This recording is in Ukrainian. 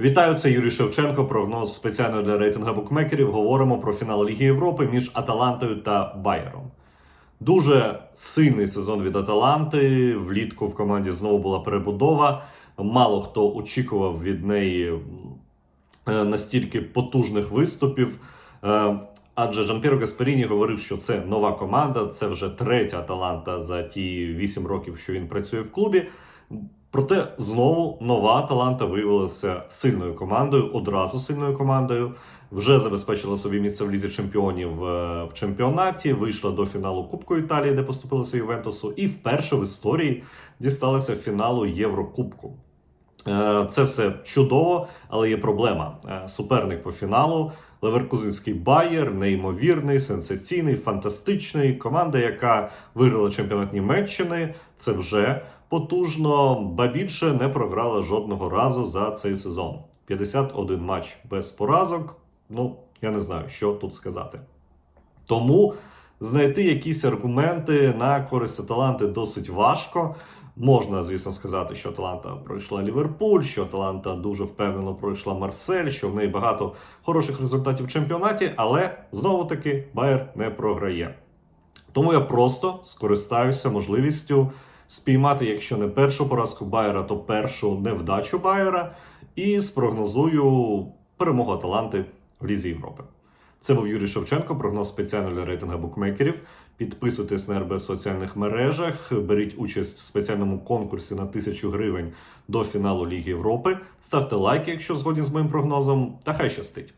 Вітаю, це Юрій Шевченко. Прогноз спеціально для рейтинга букмекерів. Говоримо про фінал Ліги Європи між Аталантою та Байером. Дуже сильний сезон від Аталанти. Влітку в команді знову була перебудова. Мало хто очікував від неї е, настільки потужних виступів. Е, Адже Джанпіро Гасперіні говорив, що це нова команда, це вже третя Аталанта за ті 8 років, що він працює в клубі. Проте знову нова Аталанта виявилася сильною командою, одразу сильною командою. Вже забезпечила собі місце в лізі чемпіонів е, в чемпіонаті. Вийшла до фіналу Кубку Італії, де поступилася Ювентусу, і вперше в історії дісталася фіналу Єврокубку. Е, Це все чудово, але є проблема. Е, Суперник по фіналу Леверкузинський Байер, неймовірний, сенсаційний, фантастичний. Команда, яка виграла чемпіонат Німеччини, це вже потужно, ба більше не програла жодного разу за цей сезон. 51 матч без поразок. Ну, я не знаю, що тут сказати. Тому знайти якісь аргументи на користь Аталанти досить важко. Можна, звісно, сказати, що Аталанта пройшла Ліверпуль, що Аталанта дуже впевнено пройшла Марсель, що в неї багато хороших результатів в чемпіонаті, але знову таки Байер не програє. Тому я просто скористаюся можливістю спіймати, якщо не першу поразку Байера, то першу невдачу Байера, і спрогнозую перемогу Аталанти в Лізі Європи. Це був Юрій Шевченко, прогноз спеціально для рейтинга букмекерів. Підписуйтесь на РБ в соціальних мережах, беріть участь в спеціальному конкурсі на тисячу гривень до фіналу Ліги Європи. Ставте лайки, якщо згодні з моїм прогнозом, та хай щастить.